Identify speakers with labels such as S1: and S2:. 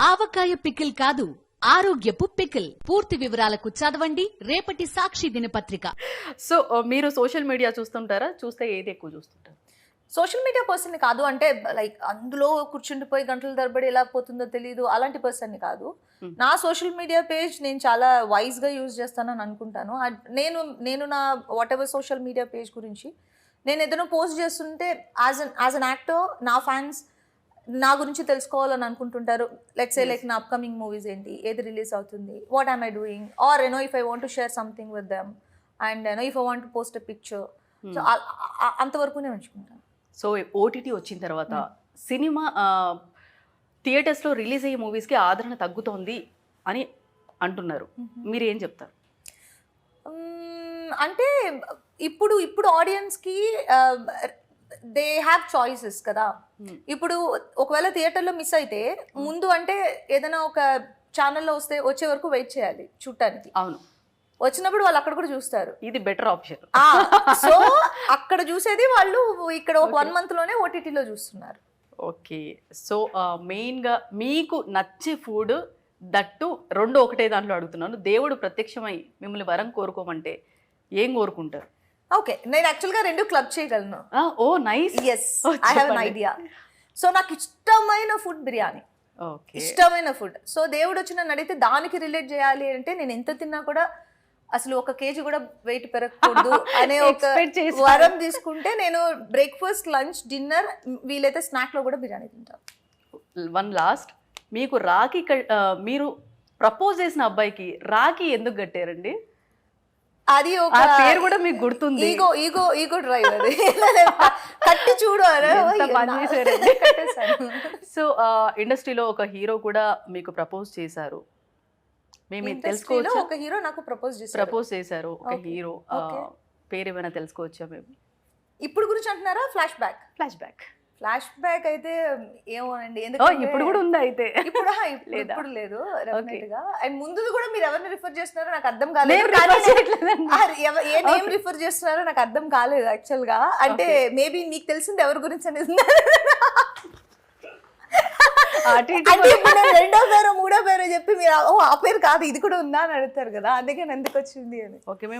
S1: ఆవకాయ pickle కాదు ఆరోగ్యపు pickle. పూర్తి వివరాలకు చదవండి రేపటి సాక్షి దినపత్రిక.
S2: సో మీరు సోషల్ మీడియా చూస్తుంటారా? చూస్తే ఏది ఎక్కువ చూస్తుంటారు?
S3: సోషల్ మీడియా పర్సన్ కాదు అంటే లైక్ అందులో కూర్చుండిపోయి గంటల తరబడి ఎలా పోతుందో తెలియదు అలాంటి పర్సన్ కాదు. నా సోషల్ మీడియా పేజ్ నేను చాలా వైజ్గా యూజ్ చేస్తానని అనుకుంటాను. అడ్- నేను నేను నా whatever social media page గురించి నేను ఏదైనా పోస్ట్ చేస్తుంటే as an as an actor నా ఫ్యాన్స్ నా గురించి తెలుసుకోవాలని అనుకుంటుంటారు. Let's a. లైక్ నా అప్కమింగ్ మూవీస్ ఏంటి? ఏది రిలీజ్ అవుతుంది? What I'm I doing or you know if I want to share something with them and you know if I want post picture so అంతవరకు నేను ఉంచుకుంటాను.
S2: సో ఓటీటీ వచ్చిన తర్వాత cinema థియేటర్స్లో రిలీజ్ అయ్యే మూవీస్కి ఆదరణ తగ్గుతోంది అని అంటున్నారు. మీరు ఏం చెప్తారు?
S3: అంటే ఇప్పుడు ఇప్పుడు ఆడియన్స్కి దే హ్యావ్ చాయిసెస్ కదా.
S2: Hmm.
S3: ఇప్పుడు ఒకవేళ థియేటర్లో మిస్ అయితే ముందు అంటే ఏదైనా ఒక ఛానల్లో వస్తే వచ్చే వరకు వెయిట్ చేయాలి చూడటానికి
S2: అవును.
S3: వచ్చినప్పుడు వాళ్ళు అక్కడ కూడా చూస్తారు.
S2: ఇది బెటర్ ఆప్షన్.
S3: సో అక్కడ చూసేది వాళ్ళు ఇక్కడ ఒక వన్ మంత్లోనే ఓటీటీలో చూస్తున్నారు.
S2: ఓకే. సో మెయిన్గా మీకు నచ్చే ఫుడ్ దట్టు రెండు ఒకటే దాంట్లో అడుగుతున్నాను. దేవుడు ప్రత్యక్షమై మిమ్మల్ని వరం కోరుకోమంటే ఏం కోరుకుంటారు?
S3: ఓకే నేను యాక్చువల్గా రెండు క్లబ్ చేయగలను.
S2: ఓ nice
S3: yes I have an. Idea so నాకు ఇష్టమైన ఫుడ్ బిర్యానీ.
S2: ఓకే
S3: ఇష్టమైన ఫుడ్ సో దేవుడు వచ్చి నన్ను అడిగితే దానికి రిలేట్ చేయాలి అంటే నేను ఎంత తిన్నా కూడా అసలు ఒక కేజీ కూడా వెయిట్ పెరగకూడదు అనే ఒక. వరం తీసుకుంటే నేను బ్రేక్ఫాస్ట్ లంచ్ డిన్నర్ వీలైతే స్నాక్లో కూడా బిర్యానీ తింటాను
S2: వన్ లాస్ట్ మీకు రాఖీ మీరు ప్రపోజ్ చేసిన అబ్బాయికి రాఖీ ఎందుకు కట్టారండి?
S3: అది ఒక
S2: పేరు కూడా మీకు గుర్తుంది.
S3: ఈగో ఈగో ఈగో డ్రైవ్ అది. కట్టి చూడు.
S2: సో ఇండస్ట్రీలో ఒక హీరో కూడా మీకు ప్రపోజ్ చేశారు. మేము తెలుసుకోవచ్చా?
S3: ఒక హీరో నాకు ప్రపోజ్ చేశారు.
S2: ప్రపోజ్ చేశారు ఒక. హీరో. పేరు ఏమైనా తెలుసుకోవచ్చా మేము?
S3: ఇప్పుడు గురించి అంటున్నారా? Flashback
S2: flashback
S3: flashback అయితే ఏమోనండి. ఎందుకంటే
S2: ఇప్పుడు కూడా ఉందా అయితే.
S3: ఇప్పుడు ఇప్పుడు
S2: లేదా?
S3: డెఫినెట్గా అండ్ ముందు కూడా మీరు ఎవరిని రిఫర్ చేస్తున్నారో నాకు అర్థం కాలేదు. ఏ నేమ్ రిఫర్ చేస్తున్నారో నాకు అర్థం కాలేదు యాక్చువల్గా. అంటే మేబీ మీకు తెలిసింది ఎవరి గురించి అనేది.
S2: అటు ఇటు
S3: అంటే ఇప్పుడు నేను రెండో పేరు మూడో పేరు చెప్పి మీరు ఓ ఆ పేరు కాదు ఇది కూడా ఉందా అని అడుగుతారు కదా. అందుకే ఎందుకు వచ్చింది అని.
S2: ఓకే